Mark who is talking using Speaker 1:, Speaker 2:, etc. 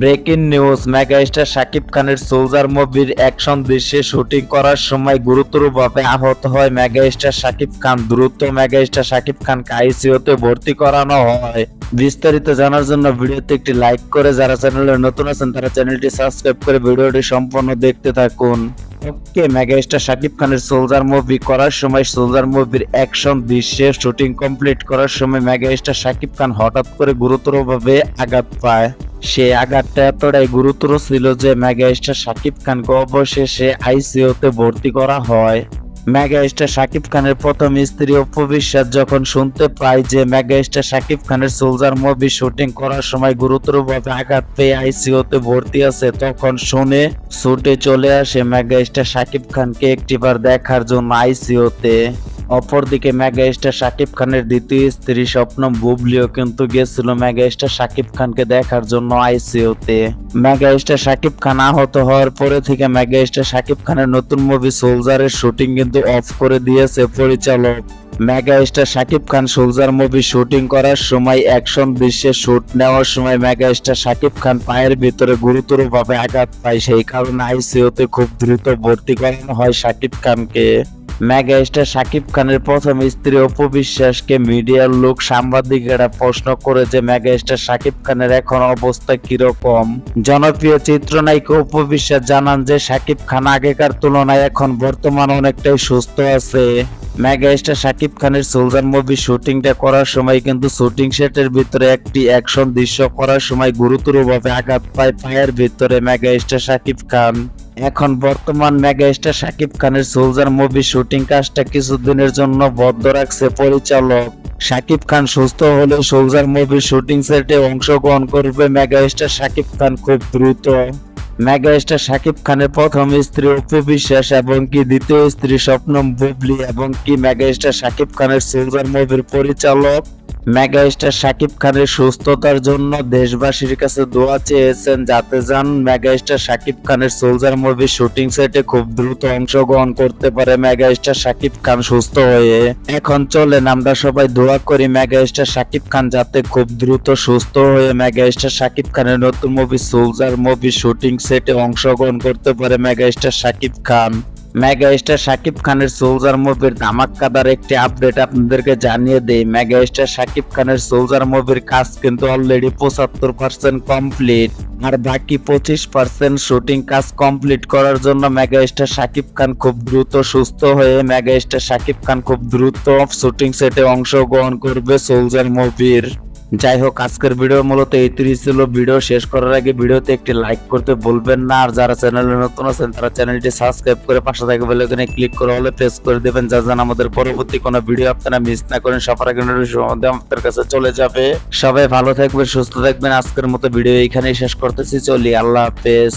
Speaker 1: Breaking news, megastar Shakib খানের soldier মুভির action দৃশ্যে শুটিং করার সময় গুরুতরভাবে আহত হয় মেগাস্টার শাকিব খান। দ্রুত মেগাস্টার শাকিব খানকে আইসিইউতে ভর্তি করানো হয়। বিস্তারিত জানার জন্য ভিডিওতে একটি লাইক করে যারা চ্যানেলে নতুন আছেন, তারা চ্যানেলটি সাবস্ক্রাইব করে ভিডিওটি সম্পূর্ণ দেখতে থাকুন। ওকে, মেগাস্টার শাকিব খানের সোলজার মুভি করার সময় সোলজার মুভির অ্যাকশন দৃশ্যে শুটিং কমপ্লিট করার সময় মেগাস্টার শাকিব খান হঠাৎ করে গুরুতরভাবে আঘাত পায়। সে আঘাতটা এতটাই গুরুতর ছিল যে মেগাস্টার শাকিব খানকে অবশেষে আইসিইউতে ভর্তি করা হয়। মেগাস্টার শাকিব খানের প্রথম স্ত্রী অপবিশ্বাস যখন শুনতে পায় যে মেগাস্টার শাকিব খানের সোলজার মুভি শুটিং করার সময় গুরুতরভাবে আঘাত পেয়ে আইসিইউতে ভর্তি আছে, তখন শুনে ছুটে চলে আসে মেগাস্টার শাকিব খানকে একটিবার দেখার জন্য আইসিইউতে অপরদিকে মেগাস্টার শাকিব খানের দ্বিতীয় স্ত্রী স্বপ্ন বুবলিও কিন্তু গেছিল মেগাস্টার শাকিব খানকে দেখার জন্য আইসিইউতে মেগাস্টার শাকিব খান আহত হওয়ার পরে থেকে মেগাস্টার শাকিব খানের নতুন মুভি সোলজারের শুটিং কিন্তু অফ করে দিয়েছে পরিচালক। Megastar Shakib Khan soldier movie shooting করার সময় অ্যাকশন দৃশ্যে শুট নেওয়ার সময় মেগাস্টার শাকিব খান পায়ের ভিতরে গুরুতরভাবে আঘাত পায়, সেই কারণে আইসিইউতে খুব দ্রুত ভর্তি করানো হয় শাকিব খানকে। মেগাস্টার শাকিব খানের প্রথম স্ত্রী অপু বিশ্বাসকে মিডিয়ার লোক সাংবাদিকেরা প্রশ্ন করে যে মেগাস্টার শাকিব খানের এখন অবস্থা কীরকম? জনপ্রিয় চিত্রনায়িকা অপু বিশ্বাস জানান যে, শাকিব খান আগেকার তুলনায় এখন বর্তমান অনেকটাই সুস্থ আছে। মেগাস্টার শাকিব খানের সুলতান মুভি শুটিংটা করার সময় কিন্তু শুটিং সেটের ভিতরে একটি অ্যাকশন দৃশ্য করার সময় গুরুতরভাবে আঘাত পায় পায়ের ভিতরে মেগাস্টার শাকিব খান। এখন বর্তমান মেগাস্টার শাকিব খানের সোলজার মুভি শুটিং কাজটা কিছুদিনের জন্য বদ্ধ রাখছে পরিচালক। শাকিব খান সুস্থ হলে সোলজার মুভি শুটিং সেটে অংশগ্রহণ করবে মেগাস্টার শাকিব খান খুব দ্রুত। মেগাস্টার শাকিব খানের প্রথম স্ত্রী অপু বিশ্বাস এবং কি দ্বিতীয় স্ত্রী স্বপ্নম বুবলি এবং কি মেগাস্টার শাকিব খানের সোলজার মুভির পরিচালক। মেগাস্টার শাকিব খানের সুস্থতার জন্য দেশবাসীর কাছে দোয়া চেয়েছেন যাতে যান মেগাস্টার শাকিব খানের সোলজার মুভি শুটিং সেটে খুব দ্রুত অংশগ্রহণ করতে পারে মেগাস্টার শাকিব খান সুস্থ হয়ে। এখন চলেন আমরা সবাই দোয়া করি মেগাস্টার শাকিব খান যাতে খুব দ্রুত সুস্থ হয়ে মেগাস্টার শাকিব খানের নতুন মুভি সোলজার মুভি শুটিং সেটে অংশগ্রহণ করতে পারে megastar Shakib Khan. Mega star Shakib খানের সোলজার মুভির ধামাক্কাদার একটি আপডেট আপনাদেরকে জানিয়ে দেই। মেগা স্টার শাকিব খানের সোলজার মুভির কাজ কিন্তু অলরেডি পঁচাত্তর পার্সেন্ট কমপ্লিট আর বাকি পঁচিশ পার্সেন্ট শুটিং কাজ কমপ্লিট করার জন্য মেগা স্টার শাকিব খান খুব দ্রুত সুস্থ হয়ে মেগা স্টার শাকিব খান খুব দ্রুত শুটিং সেটে অংশগ্রহণ করবে সোলজার মুভির যাই হোক আজকের ভিডিও মূলত এইটুকুই ছিল। ভিডিও শেষ করার আগে ভিডিওতে একটি লাইক করতে বলবেন না। আর যারা চ্যানেলে নতুন আছেন, তারা চ্যানেলটি সাবস্ক্রাইব করে পাশে থাকা ওখানে ক্লিক করে হলে প্রেস করে দেবেন যা যেন আমাদের পরবর্তী কোনো ভিডিও আপনারা মিস না করেন। সবার আগে মধ্যে আমাদের কাছে চলে যাবে। সবাই ভালো থাকবেন, সুস্থ থাকবেন। আজকের মতো ভিডিও এখানেই শেষ করতেছি। চলি, আল্লাহ হাফেজ।